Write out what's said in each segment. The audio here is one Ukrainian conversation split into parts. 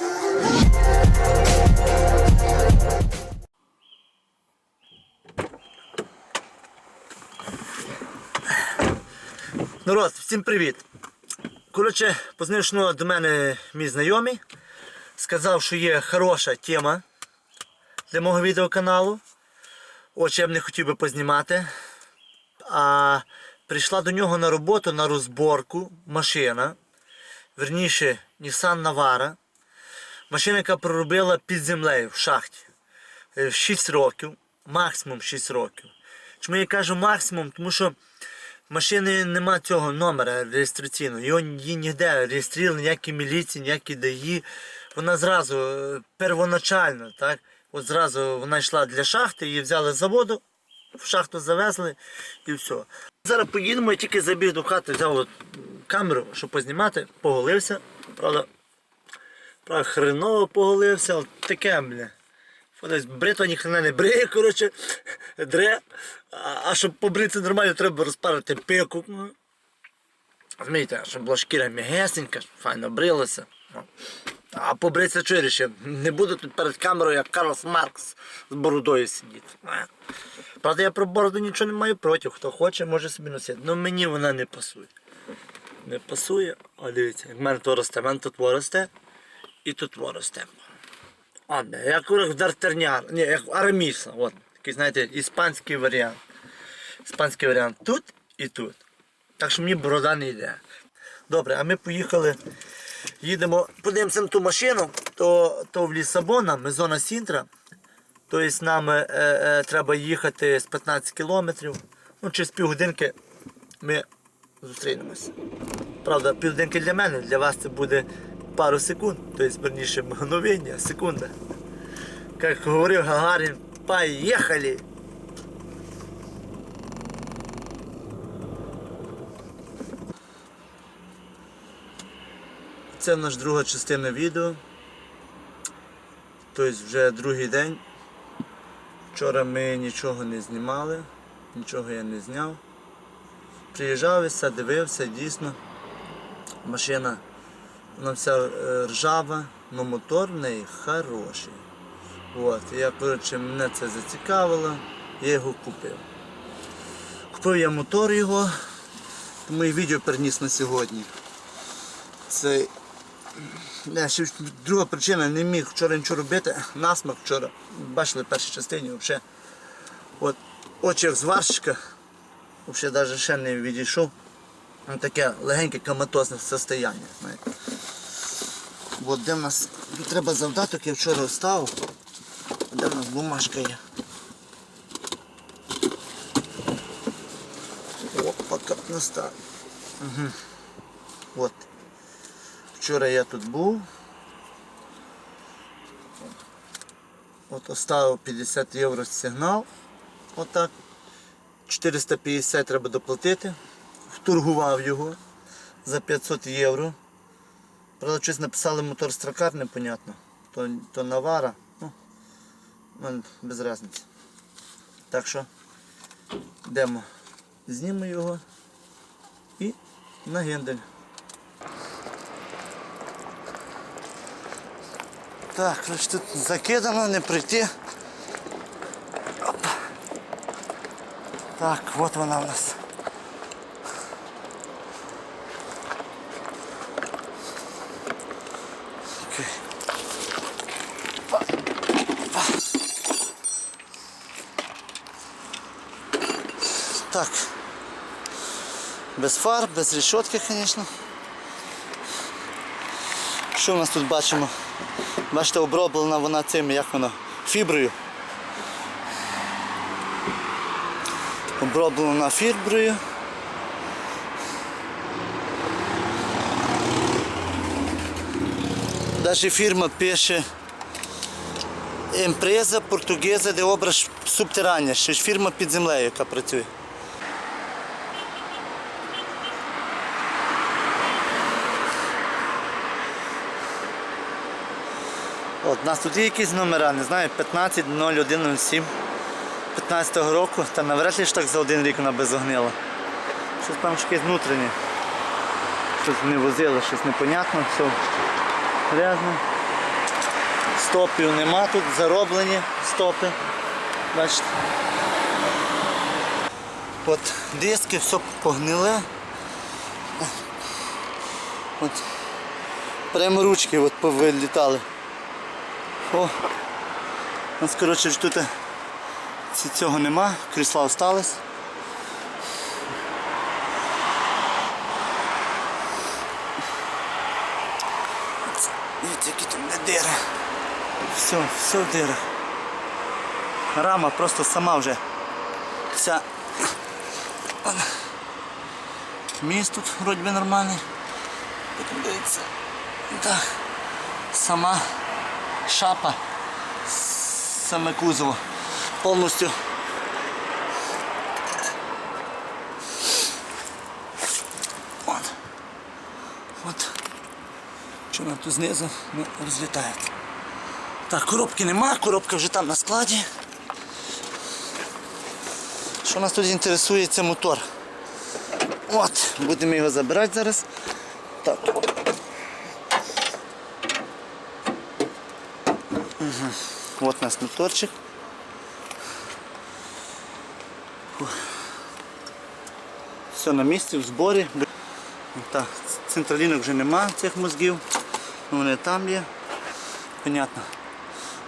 Народ, всім привіт. Коротше, познайшов до мене мій знайомий. Сказав, що є хороша тема для мого відеоканалу. От я б не хотів би познімати. А прийшла до нього на роботу на розборку машина. Верніше, Nissan Navara. Машина, яка проробила під землею в шахті. Е, в 6 років, максимум 6 років. Чому я кажу максимум? Тому що машини нема цього номера реєстраційного. Його її ніде реєстрували, ніякі міліції, ніякі ДАІ. Вона зразу е, первоначально, так? От зразу вона йшла для шахти, її взяли з заводу, в шахту завезли і все. Зараз поїдемо, я тільки забіг до хати, взяв от камеру, щоб познімати, поголився. Правда, правда хреново поголився, таке, бля. Десь бритва ніхрена не бриє, коротше, дре. А, а щоб побритися нормально, треба розпарити пику. Розумієте, щоб була шкіра м'ягесенька, файно брилася. Ну. А побритися ще не буду тут перед камерою, як Карлос Маркс з бородою сидіти. Е. Правда, я про бороду нічого не маю проти. Хто хоче, може собі носити. Ну мені вона не пасує. Не пасує, а дивіться, як в мене то росте, в мене тут росте і тут росте. А, як у Д'Артаньян, ні, як у Араміса, от, такий, знаєте, іспанський варіант. Іспанський варіант тут і тут. Так що мені борода не йде. Добре, а ми поїхали, їдемо, подивимося на ту машину, то, то в Лісабона, ми зона Сінтра. Тобто нам е, е, треба їхати з 15 кілометрів. Ну, через півгодинки ми зустрінемося. Правда, півгодинки для мене, для вас це буде пару секунд, тобто верніше мгновення, секунда. Як говорив Гагарин, поїхали! Це наш друга частина відео. Тобто вже другий день. Вчора ми нічого не знімали, нічого я не зняв. Приїжджав, дивився, дійсно. Машина вона вся е, ржава, але мотор в неї хороший. От, я, коротше, мене це зацікавило, я його купив. Купив я мотор його, тому і відео переніс на сьогодні. Це не, ще друга причина, не міг вчора нічого робити, насмак вчора. Бачили в першій частині взагалі. От очі зварщика, взагалі навіть ще не відійшов. Ну, таке легеньке коматозне состояння. Знаєте. От де в нас треба завдаток, я вчора встав. Де в нас бумажка є? Опа, як настав. Угу. От. Вчора я тут був. От оставив 50 євро сигнал. Отак. 450 треба доплатити. Вторгував його за 500 євро. Правда, щось написали мотор стракар, непонятно. То, то навара. Ну, без різниці. Так що йдемо, знімемо його і на гендель. Так, коротше, тут закидано, не прийти. Опа. Так, от вона в нас. Так. Без фар, без решетки, звісно. Що в нас тут бачимо? Бачите, оброблена вона цим, як воно, фіброю. Оброблена фіброю. Даже фірма пише Емпреза португеза де образ субтеррання, що ж фірма під землею, яка працює. От, у нас тут є якісь номера, не знаю, 15.01.07 15 0107 15 року, та навряд ли ж так за один рік вона безогнила. Щось там якесь внутрішнє. Щось не возили, щось непонятно, все грязне. Стопів нема тут, зароблені стопи. Бачите. От диски, все погниле. От. Прямо ручки от повилітали. О. У нас, коротше, ж тут цього нема, крісла остались. Які тут не дири. Все, все в. Рама просто сама вже вся. Міст тут вроді би нормальний. Потім дивіться. Так. Сама шапа. Саме кузово. Повністю. От. От. Що вона тут знизу ну, розлітається. Так, коробки нема, коробка вже там на складі. Що нас тут інтересує, це мотор. От, будемо його забирати зараз. Так. Угу. От у нас моторчик. Фух. Все на місці, в зборі. Так, централінок вже нема цих мозгів. Ну, Вони там є. Понятно.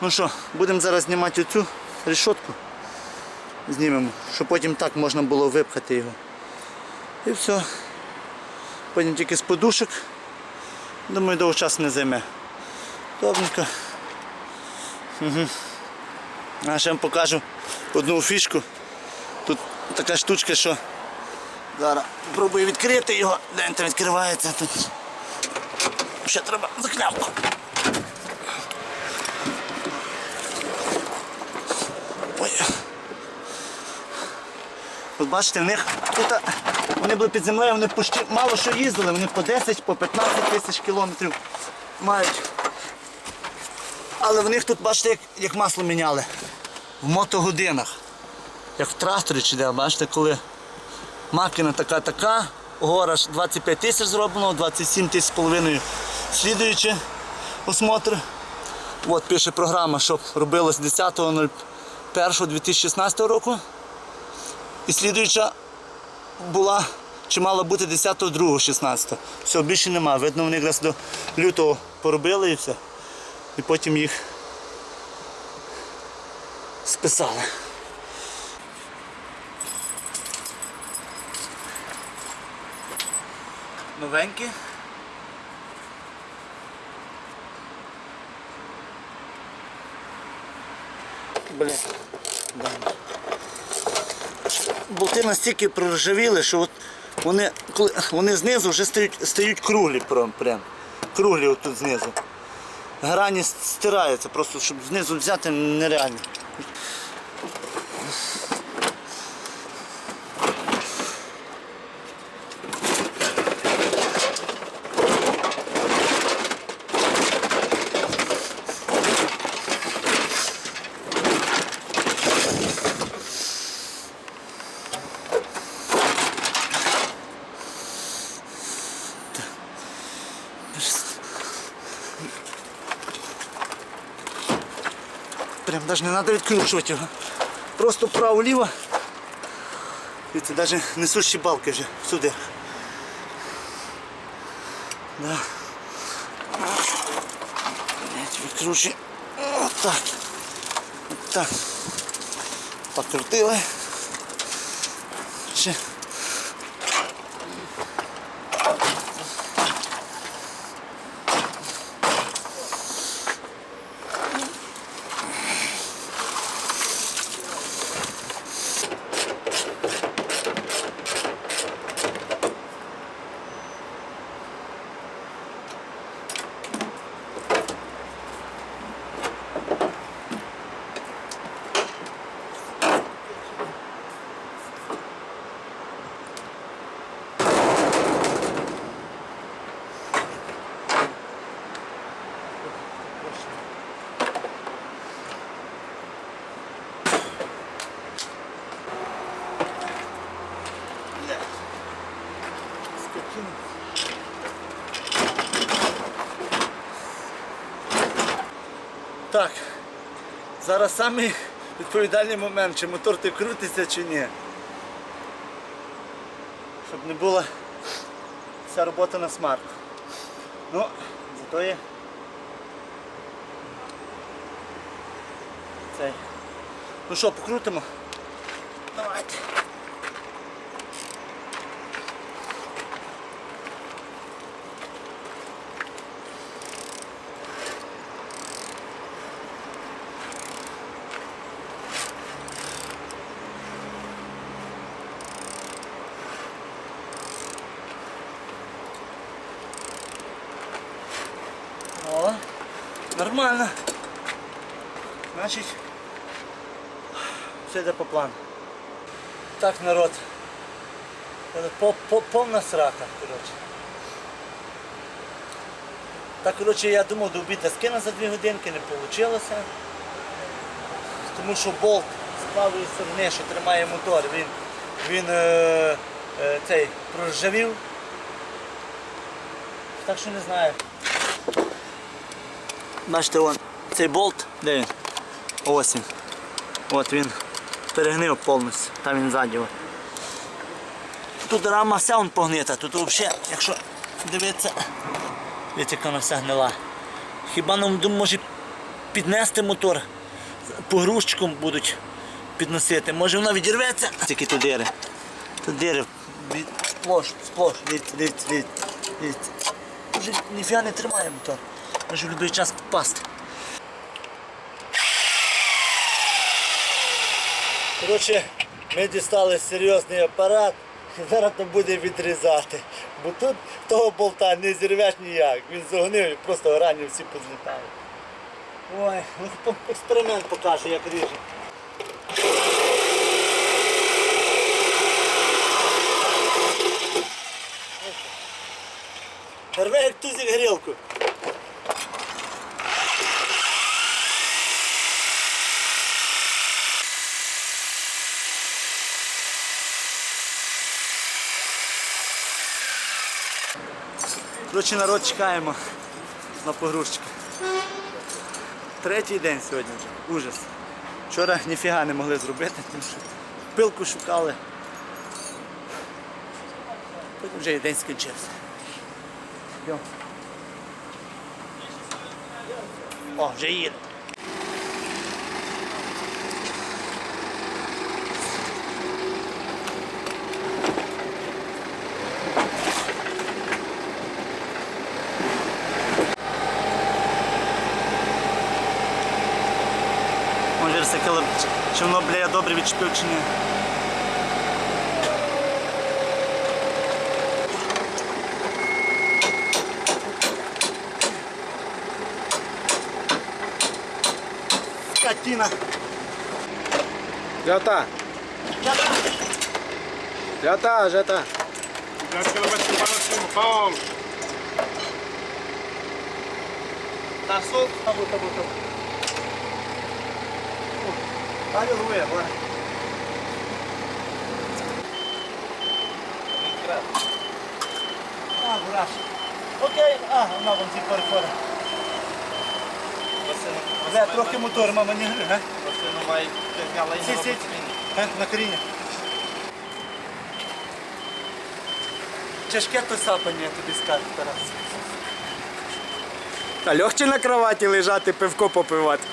Ну що, будемо зараз знімати оцю решетку. Знімемо, щоб потім так можна було випхати його. І все. Потім тільки з подушок. Думаю, довго часу не займе. Добренько. Угу. А ще вам покажу одну фішку. Тут така штучка, що зараз пробую відкрити його. Він відкривається тут. Ще треба заклявку. От бачите, в них тут вони були під землею, вони почти мало що їздили, вони по 10, по 15 тисяч кілометрів мають. Але в них тут, бачите, як, як масло міняли. В мотогодинах. Як в тракторі чи де, бачите, коли макіна така-така, гора ж 25 тисяч зроблено, 27 тисяч з половиною слідуючи осмотр. От пише програма, щоб робилось 10.01.2016 року. І слідуюча була чи мала бути 10.02.16. Все, більше нема. Видно, вони якраз до лютого поробили і все. І потім їх списали. Новенькі. Блін. Болти настільки проржавіли, що от вони, коли, вони знизу вже стають, стають круглі прям, прям. Круглі отут знизу. Грані стираються, просто щоб знизу взяти нереально. Прям навіть не треба відкручувати його. Просто право-ліво. І це навіть несущі балки вже сюди. Да. Блять, Викручуй. Отак. Отак. Покрутили. Ще. Зараз самий відповідальний момент, чи мотор ти крутиться чи ні. Щоб не була вся робота на смарт. Ну, зато є. Цей. Ну що, покрутимо? Давайте. О, нормально. Значить, все йде по плану. Так, народ. Це по, по, повна срака, коротше. Так, коротше, я думав до обіду скину за дві годинки, не вийшло. Тому що болт з правої сторони, що тримає мотор, він, він е, е, цей проржавів. Так що не знаю. Бачите, вон, цей болт, де він? Ось він. От він перегнив повністю, там він ззаді. Тут рама вся вон погнита, тут взагалі, якщо дивитися, яка вона вся гнила. Хіба нам може піднести мотор, погрузчиком будуть підносити. Може воно відірветься. Тільки тут дири. Тут дири сплош, сплош, дивіться, дивіться, дивіться. ніфіга не тримає мотор. Може в будь-який час попасти. Коротше, ми дістали серйозний апарат, і зараз то буде відрізати. Бо тут того болта не зірвеш ніяк. Він загонив і просто грані всі позлітали. Ой, ну експеримент покаже, як ріже. Рве як тузик грілку. Коротше, народ чекаємо на погрузчика. Третій день сьогодні вже. Ужас. Вчора ніфіга не могли зробити, тому що пилку шукали. Потім вже і день скінчився. Йдемо. О, вже їде. Коли чи воно бля я добре відчепив чи ні. Скотина. Tá, já tá. Cuidado que ela vai te para cima, Paulo. Tá solto? Tá bom, tá bom, tá bom. Você não, Zé, troca o motor, uma maneira, né? você não vai pegar lá em Sim, Nova sim. Betânia. É, na carinha. Тяжке то сапання тобі скажу, Тарас. Та легче на кроваті лежати, пивко попивати.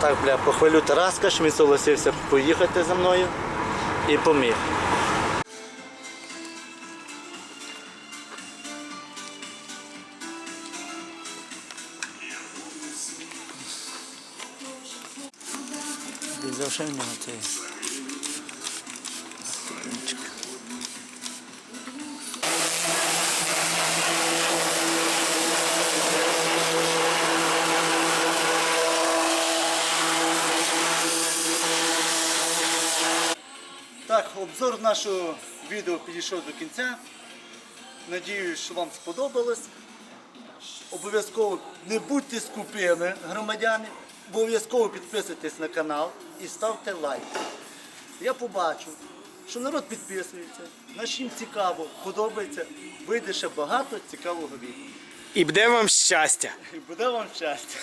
Так, бля, похвалю Тараска, що він согласився поїхати за мною і поміг. Ще в нього цей. стаканчик. Так, обзор нашого відео підійшов до кінця. Надіюсь, що вам сподобалось. Обов'язково не будьте скупими, громадяни. Обов'язково підписуйтесь на канал і ставте лайк. Я побачу, що народ підписується, нашим цікаво, подобається, вийде ще багато цікавого відео. І буде вам щастя. І буде вам щастя.